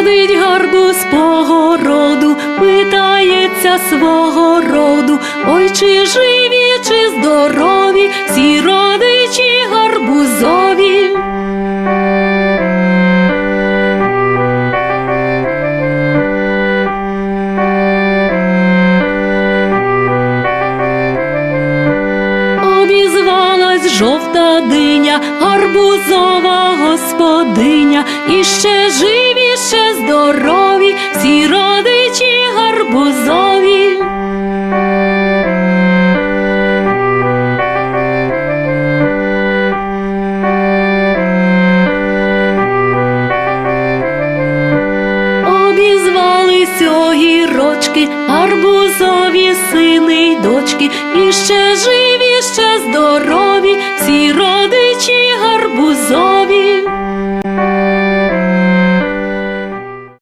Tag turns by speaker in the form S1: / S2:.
S1: гарбуз погороду, питається свого роду, ой чи живі, чи здорові, всі родичі гарбузові. Обізвалась жовта диня, гарбузова господиня, і ще живі, огірочки, арбузові сини й дочки, і ще живі,